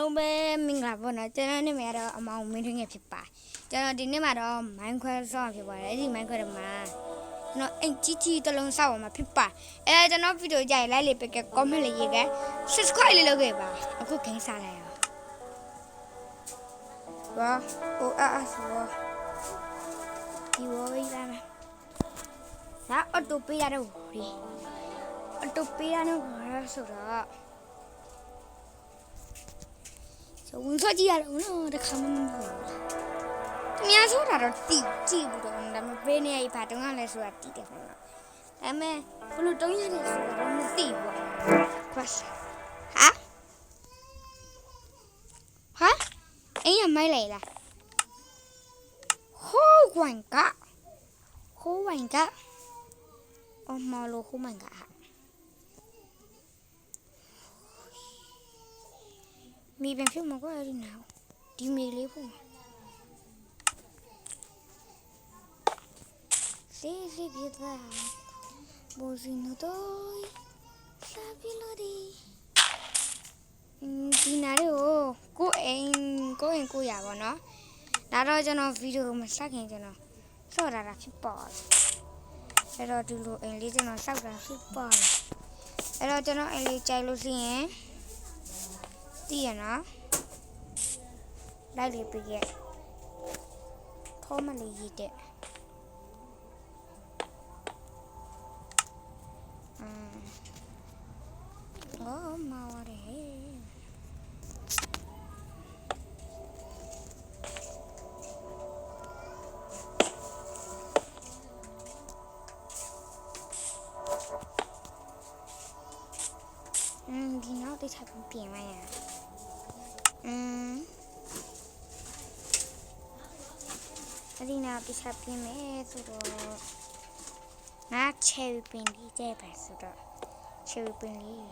လုံးပဲမင်္ဂလာပါနော်ကျွန်တော်နေ့မှာတော့အမောင်မင်းထွင်းငယ်ဖြစ်ပါကျွန်တော်ဒီနေ့မှာတော့ Minecraft ဆောင်းဖြစ်ပါတယ်အဲ့ဒီ Minecraft မှာကျွန်တော်အင်ကြီးကြီးတစ်လုံးဆောက်အောင်မှာဖြစ်ပါအဲကျွန်တော်ဗီဒီယိုကြိုက် like လေးပဲက comment လေးရေးက subscribe လေးလုပ်ခဲ့ပါအခုဂိမ်းစားလိုက်အောင်ဝါဟိုအာဆိုဒီဝေးလာမယ်ဒါအော်တိုပေးရတော့ဒီအော်တိုပေးရတော့ဆိုတော့ ဝင်စောကြည့်ရတော့နော်တခါမှမဟုတ်ဘူး။တမန်ဆိုတာတော့တီကြည့်ဘူးတော့ဒါပေမဲ့ဘေးနေရပါတုန်းကလည်းဆိုတာတီတယ်ပေါ့နော်။ဒါပေမဲ့ဘလို့တုံးရတယ်ဆိုတာတော့မသိဘူး။ကွာဟာဟာအင်းရမိုက်လိုက်လားဟိုးဝင်ကဟိုးဝင်ကအမလိုဟိုးဝင်ကဟာ มีเป็นฟิวมันก็อะไรหนาวดีมีเลยพวกเสียเสียพี่ตาโบสิโนโตยซาบิโลดีဒီနာရီကိုကိုအိမ်ကိုအိမ်ကိုရပါတော့ဒါတော့ကျွန်တော်ဗီဒီယိုမဆက်ခင်ကျွန်တော်ဆော့တာတာဖြစ်ပါတယ်အဲ့တော့ဒီလိုအိမ်လေးကျွန်တော်စောက်တာဖြစ်ပါတယ်အဲ့တော့ကျွန်တော်အိမ်လေးကြိုက်လို့ရှိရင် เตี้ยนะ ได้เลยไปแกะพ่อมาเลยยีเดะอืมโอ้มาเปลย嗯，你脑ไ才不扁嘛呀！Alina 비샵빔에 서로 나 체육빈 이제 발수다 체육빈이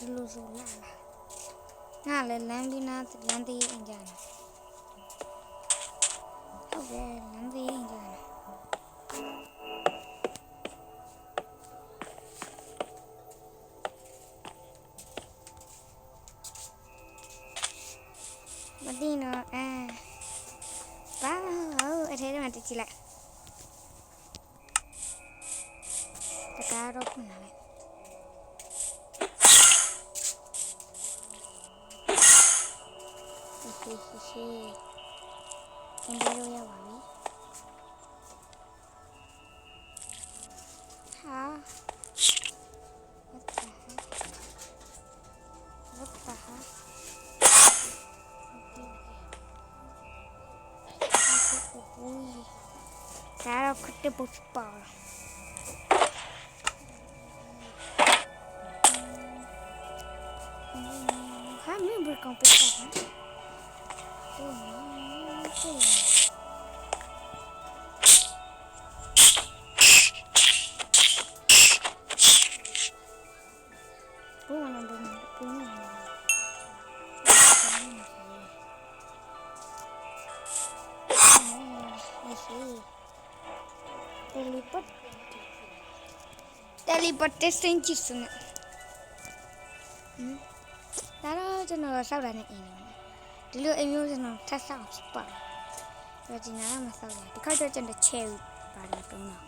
눌러서 올라가 나 렐람비나 랜드에 인자나 그래 랜드에 인자나 သေးအင်ကြတယ်ဟုတ်တယ်လမ်းသေးအင်ကြတယ်မသိတော့အဲဘာဟုတ်အထဲထဲမှာတက်ကြည့်လိုက်တကားတော့ခုနလို de popcorn. Hamburger competition. Oh, Teleportation ကြည့်စမ်းဟမ်ဒါတော့ကျွန်တော်ဆောက်တာနဲ့အင်းနေဒီလိုအမျိုးကျွန်တော်ထပ်ဆောက်ဖြစ်ပါဒါဒီနားမှာဆောက်တယ်ဒီခါကျကျွန်တော် chair ပါတယ်တုံးတော့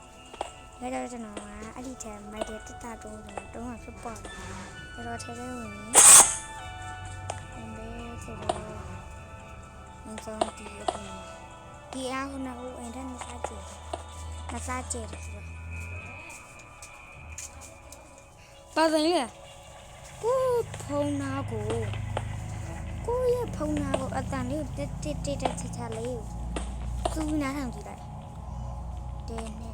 ဒါတော့ကျွန်တော်ကအဲ့ဒီထဲမိုက်တဲ့တတတုံးကျွန်တော်တုံးမှာဖြစ်ပါဒါတော့ထဲထဲဝင်နေဘယ်ဆိုတော့ငင်းဆုံးဒီအပြင်ဒီအားခုနကအိမ်ထဲမှာစားကြည့်မစားကြည့်တ ပါစင်လေကိုဖုံနာကိုကိုရဲ့ဖုံနာကိုအတန်လေးတက်တက်တက်တက်ချာချာလေးသူနားထောင်ကြည့်လိုက်တဲနဲ့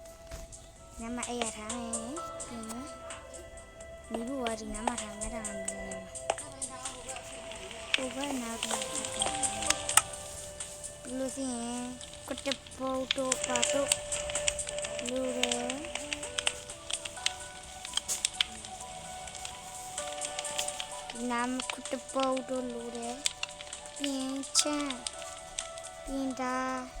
ညမအဲ့ရထားမယ်ဒီနော်ဒီဘူဝဒီညမထားရတာမယ်ဘူဝနာဘူလူစင်းကတပိုတိုပါတိုလူရဲနမ်ကတပိုတိုလူရဲပြင်းချန်ပြင်းတာ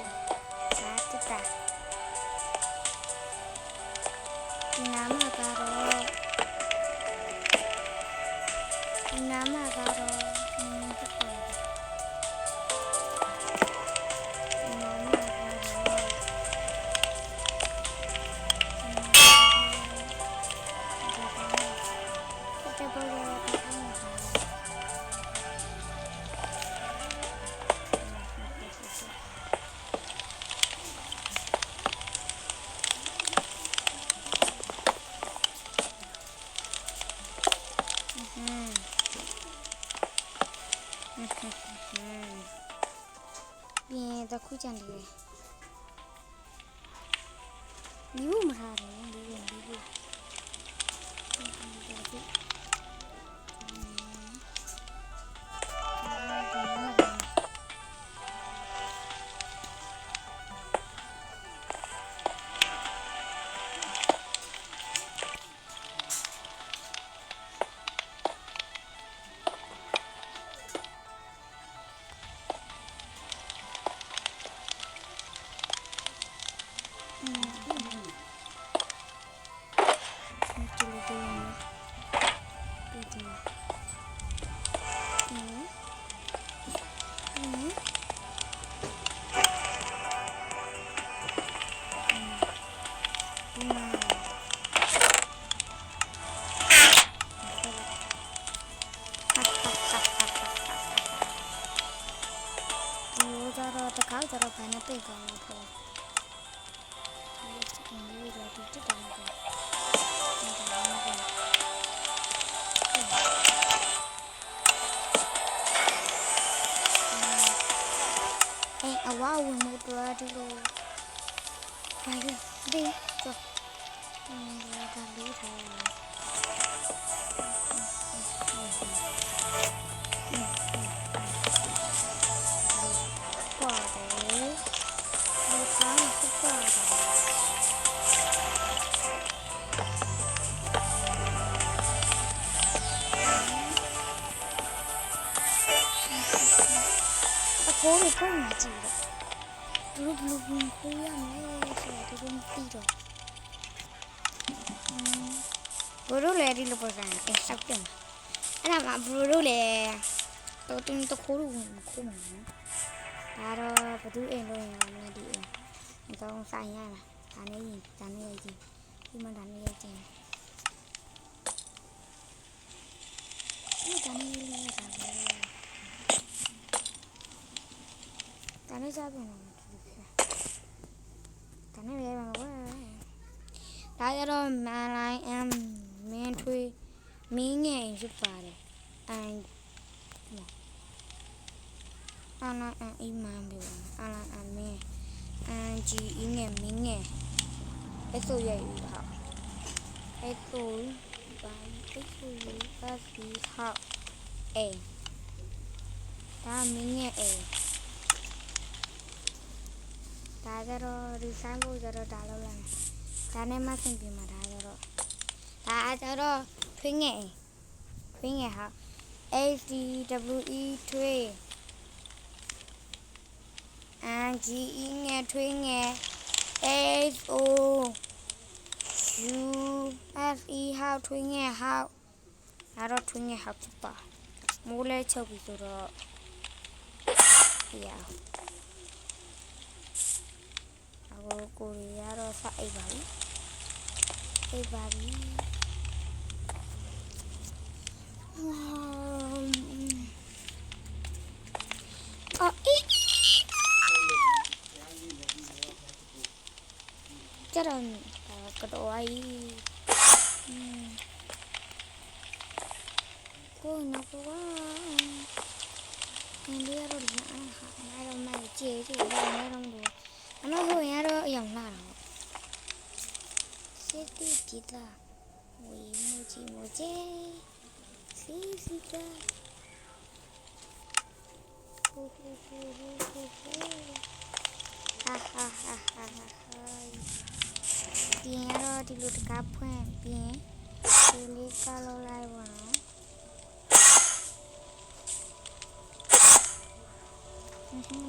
돌려야 되고. 예, 나 굳이 안 돼. 미움을 하네, 미움, 미움. Hadi. Bir. Çok. Buradan bir tane. Doğru koymayacağım. 드롭룩은 코리안에서 드론 띠로 브루레 리로 보자 에싹병 하나 마 브루레 또좀 또 고르고 고만 바로 바두에 로에 언니 디에 이거 không sai nha là đàn này gì đàn này gì khi mà đàn này gì đàn này là đàn này đàn này ra bên này cảm thấy vậy bằng quá rồi mà lại em men thui mi nghe giúp bà đấy anh anh lại anh im mà biểu anh lại anh mẹ anh chỉ ý nghe mi nghe cái số vậy học cái số bán cái số cái gì học em ta mi nghe em ဒါမင်းငယ်အေးဒါကြတော့ဒီဆိုင်ဖို့ကြတော့ဒါလောက်လိုက်မယ်ဒါနဲ့မှဆင်ပြေမှာဒါကြတော့ဒါကြတော့ထွေးငယ်ထွေးငယ်ဟာ H D W E ထွေး and G E ငယ်ထွေးငယ် H O U F E ဟောက်ထွေးငယ်ဟောက်ဒါတော့ထွေးငယ်ဟောက်ဖြစ်ပါမိုးလဲချုပ်ပြီဆိုတော့ရ အောင်အခုကိုရီးယားတော့စအိပ်ပါပြီအိပ်ပါပြီဝါအော်အေးကြတော့ကတော့ဝိုင်းကိုနော်ကွာ ဒီလေးကတော့ဒီမှာဟာအားတော့မိုက်ကြေကြေတော့လည်းတော့မလို့အမဆိုရင်ကတော့အယောင်လာတာပေါ့ စစ်တီတီတာဝီမူချီမူချေစီစီတာဟူဟူဟူဟူဟူဟူဟာဟာဟာဟာဟာဒီရတော့ဒီလိုတကားဖွင့်ပြီးရင်ဒီလေးကလောက်လိုက်ပါတော့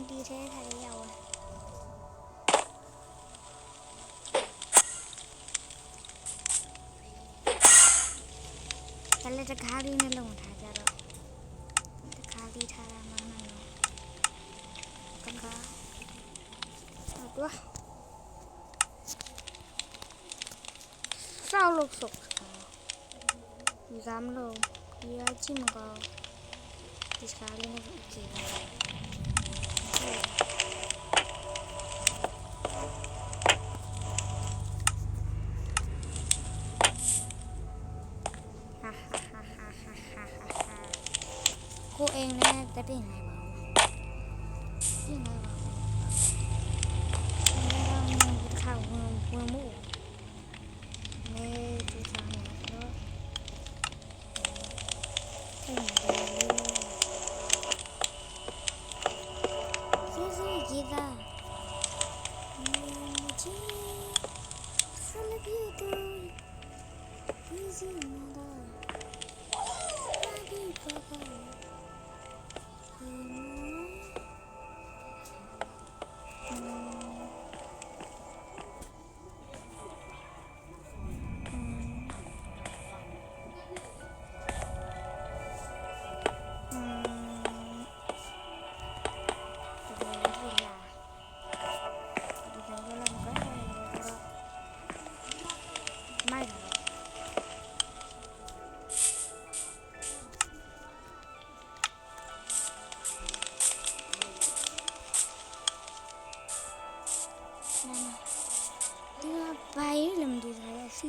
ဒီထဲထားရအောင် လည်းတကားလေးနဲ့လုံထားကြတော့တကားလေးထားရမှာမနော်တကားဟုတ်တော့စောက်လို့စုပ်ဒီကမ်းလို့ဒီအချင်းမကောဒီစကားလေးနဲ့ကြည့်ဟာ Martín.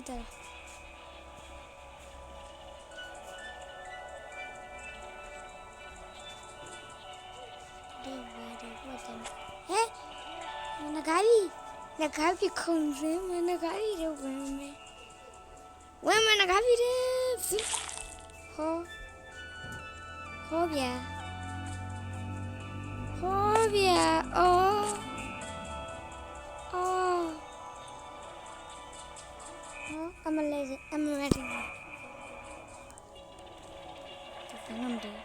Іде. Е? Ми на гаві. На гаві комзи, ми на гаві робимо. Ми на гаві робимо. Хо. Хобія. Хобія. О. I'm a lazy. I'm a lazy. I'm a.